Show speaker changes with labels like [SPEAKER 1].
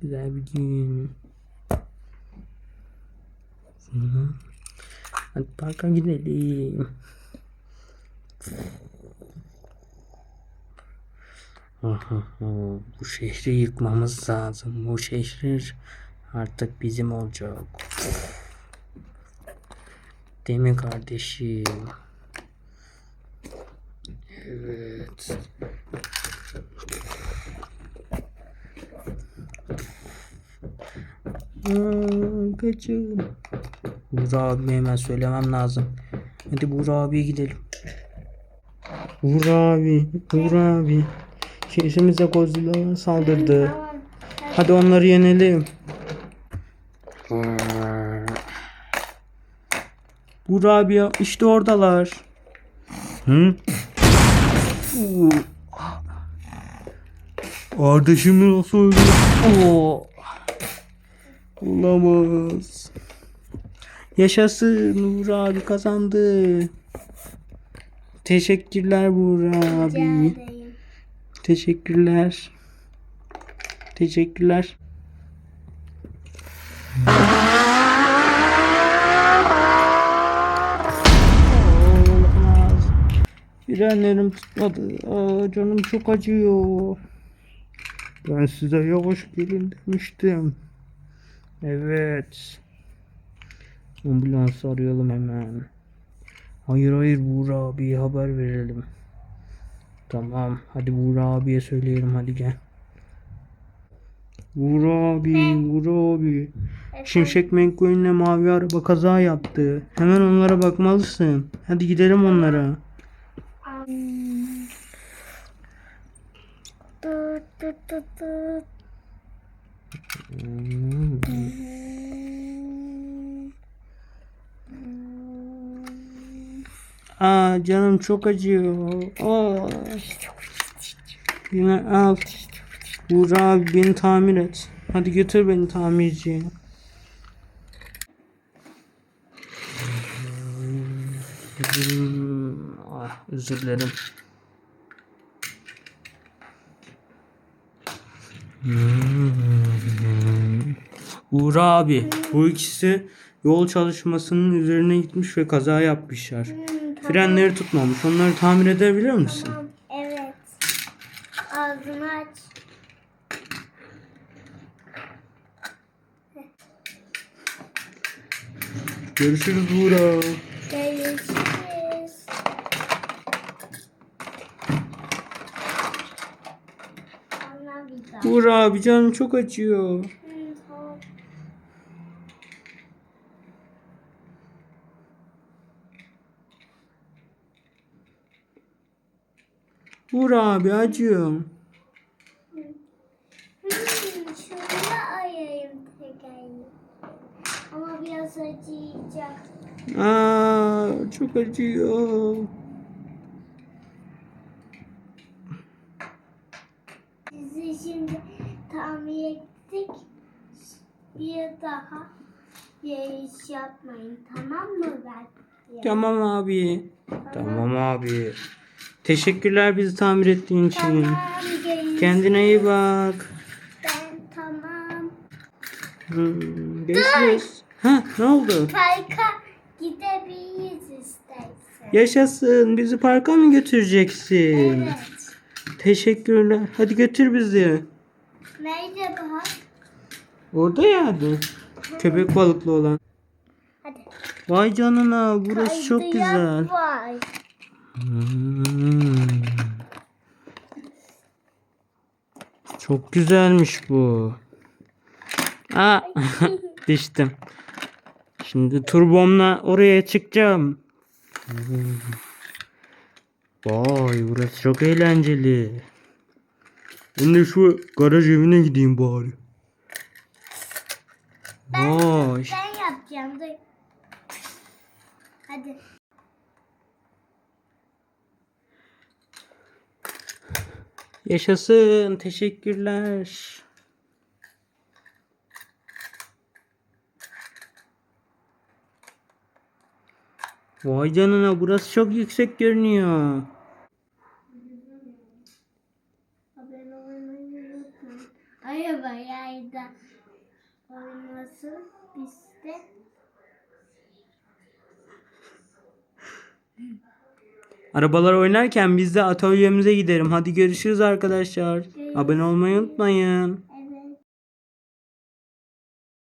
[SPEAKER 1] güzel bir gün. Hadi parka gidelim. Bu şehri yıkmamız lazım. Bu şehir artık bizim olacak. Değil mi kardeşim? Evet. Aa, kaçın. Buğra abime hemen söylemem lazım. Hadi Buğra abiye gidelim. Buğra abi, Buğra abi. Şehrimize Godzilla saldırdı. Hadi onları yenelim. Buğra abi ya, işte oradalar. Hı? Kardeşimi nasıl öldü? Oo. Olamaz. Yaşasın Buğra abi kazandı. Teşekkürler
[SPEAKER 2] Rica
[SPEAKER 1] abi. Teşekkürler. Teşekkürler. Olamaz. Frenlerim tutmadı. Aa, canım çok acıyor. Ben size yavaş gelin demiştim. Evet. Ambulans arayalım hemen. Hayır hayır Buğra abiye haber verelim. Tamam. Hadi Buğra abiye söyleyelim hadi gel. Buğra abi, Buğra abi. Şimşek McQueen'le mavi araba kaza yaptı. Hemen onlara bakmalısın. Hadi gidelim onlara. Hmm. Aa canım çok acıyor. Aa. Yine al. Buğra abi beni tamir et. Hadi götür beni tamirciye. Ah, özür dilerim. Uğur abi bu ikisi yol çalışmasının üzerine gitmiş ve kaza yapmışlar. Frenleri tutmamış. Onları tamir edebilir misin?
[SPEAKER 2] Tamam. Evet. Ağzını aç.
[SPEAKER 1] Görüşürüz abi.
[SPEAKER 2] Görüşürüz.
[SPEAKER 1] Uğur abi canım çok acıyor.
[SPEAKER 2] Hmm, tamam.
[SPEAKER 1] Uğur abi acıyor.
[SPEAKER 2] Hmm, şöyle ayayım tekerleği. Ama biraz acıyacak.
[SPEAKER 1] Aa, çok acıyor.
[SPEAKER 2] Sizi şimdi tamir ettik. Bir daha yarış yapmayın tamam mı ben?
[SPEAKER 1] Tamam abi. Tamam abi. Teşekkürler bizi tamir ettiğin için.
[SPEAKER 2] Tamam.
[SPEAKER 1] Kendine iyi bak.
[SPEAKER 2] Ben tamam.
[SPEAKER 1] Hmm, görüşürüz. Ha, ne oldu?
[SPEAKER 2] Parka gidebiliriz istersen.
[SPEAKER 1] Yaşasın. Bizi parka mı götüreceksin?
[SPEAKER 2] Evet.
[SPEAKER 1] Teşekkürler. Hadi götür bizi.
[SPEAKER 2] Nerede bak?
[SPEAKER 1] Orada ya hadi. Köpek balıklı olan.
[SPEAKER 2] Hadi.
[SPEAKER 1] Vay canına burası çok
[SPEAKER 2] Kaydırak
[SPEAKER 1] güzel.
[SPEAKER 2] Var.
[SPEAKER 1] Hmm. Çok güzelmiş bu. Aa, düştüm. Şimdi turbomla oraya çıkacağım. Hmm. Vay burası çok eğlenceli. Ben de şu garaj evine gideyim bari. Vay.
[SPEAKER 2] Ben yapacağım. Dur. Hadi.
[SPEAKER 1] Yaşasın. Teşekkürler. Vay canına burası çok yüksek görünüyor.
[SPEAKER 2] Abone.
[SPEAKER 1] Arabalar oynarken biz de atölyemize gidelim. Hadi görüşürüz arkadaşlar. Abone olmayı unutmayın.